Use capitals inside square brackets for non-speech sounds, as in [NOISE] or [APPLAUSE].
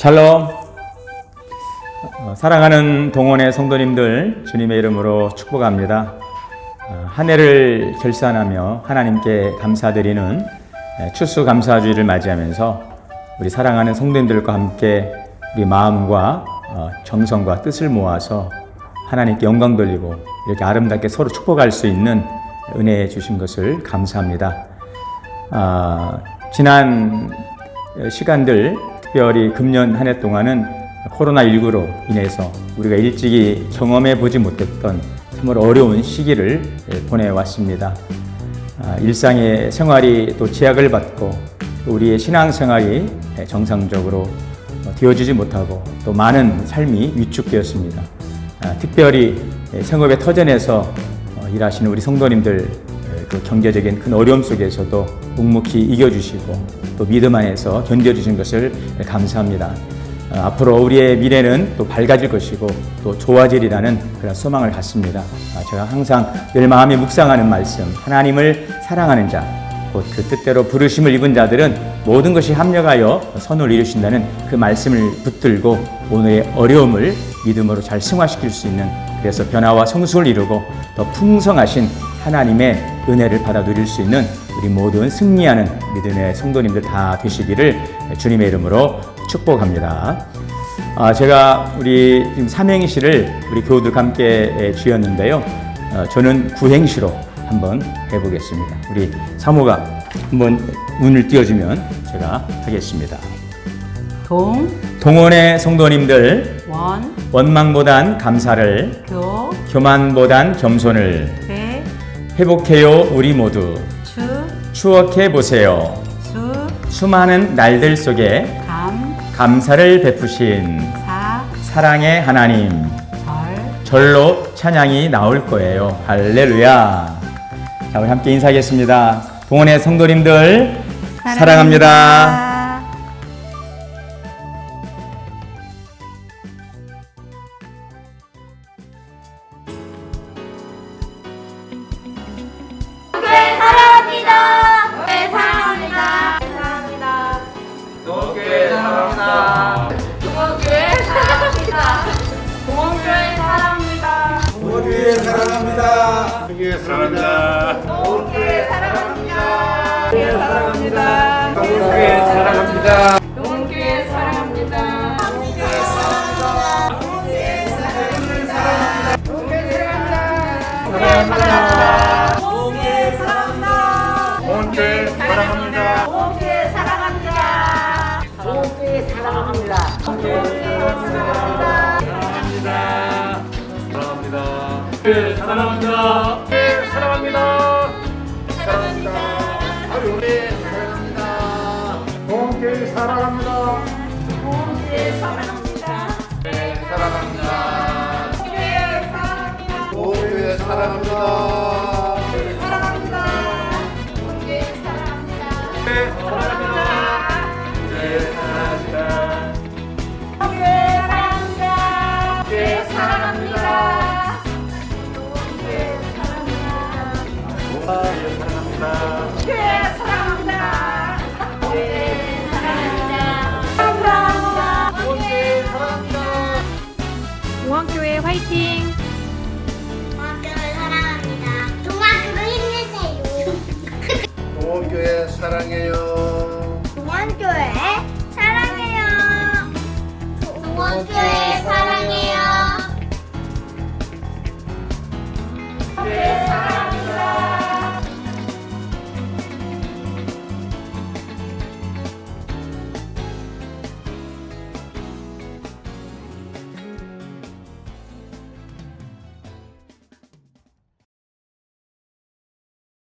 샬롬. 어, 사랑하는 동원의 성도님들 주님의 이름으로 축복합니다. 어, 한 해를 결산하며 하나님께 감사드리는 예, 추수감사주의를 맞이하면서 우리 사랑하는 성도님들과 함께 우리 마음과 어, 정성과 뜻을 모아서 하나님께 영광 돌리고 이렇게 아름답게 서로 축복할 수 있는 은혜 주신 것을 감사합니다. 아, 지난 시간들 특별히 금년 한 해 동안은 코로나19로 인해서 우리가 일찍이 경험해 보지 못했던 정말 어려운 시기를 예, 보내왔습니다. 아, 일상의 생활이 또 제약을 받고 또 우리의 신앙 생활이 예, 정상적으로 어, 되어지지 못하고 또 많은 삶이 위축되었습니다. 아, 특별히 예, 생업의 터전에서 어, 일하시는 우리 성도님들 예, 그 경제적인 큰 어려움 속에서도 묵묵히 이겨주시고 또 믿음 안에서 견뎌주신 것을 감사합니다. 어, 앞으로 우리의 미래는 또 밝아질 것이고 또 좋아지리라는 그런 소망을 갖습니다. 아, 제가 항상 늘 마음에 묵상하는 말씀, 하나님을 사랑하는 자, 곧 그 뜻대로 부르심을 입은 자들은 모든 것이 합력하여 선을 이루신다는 그 말씀을 붙들고 오늘의 어려움을 믿음으로 잘 승화시킬 수 있는 그래서 변화와 성숙을 이루고 더 풍성하신 하나님의 은혜를 받아 누릴 수 있는 우리 모든 승리하는 믿음의 성도님들 다 되시기를 주님의 이름으로 축복합니다. 아, 제가 우리 지금 삼행시를 우리 교우들과 함께 지었는데요. 어, 저는 구행시로 한번 해보겠습니다. 우리 사모가 한번 눈을 띄워주면 제가 하겠습니다. 동, 동원의 성도님들 원, 원망보단 감사를 교, 교만보단 겸손을 회, 회복해요 우리 모두 추, 추억해 보세요. 수, 수많은 날들 속에 감, 감사를 베푸신 사, 사랑의 하나님 절, 절로 찬양이 나올 거예요. 할렐루야. 자, 우리 함께 인사하겠습니다. 동원의 성도님들 사랑합니다. 교회 사랑합니다. 오케이 사랑합니다. 오케이 사랑합니다. 오케이 사랑합니다. 사랑합니다. 사랑합니다. 사랑합니다. 사랑합니다. 사랑합니다. 사랑합니다. 사랑합니다. 사랑합니다. 사랑합니다. 동원교회 사랑합니다. 동원교회 사랑합니다. 교회 사랑합니다. 교회 사랑합니다. 동원교회 사랑합니다. 사랑합니다. 동원교회 사랑합니다. 사랑합니다. 교회 사랑합니다. 교회 사랑합니다. 교회 사랑합니다. 교회 사랑합니다. 교회 사랑합니다. 동원교회 화이팅! 동학교를 사랑합니다. 동학교를 힘내세요. [LAUGHS] 동원교회 사랑해요.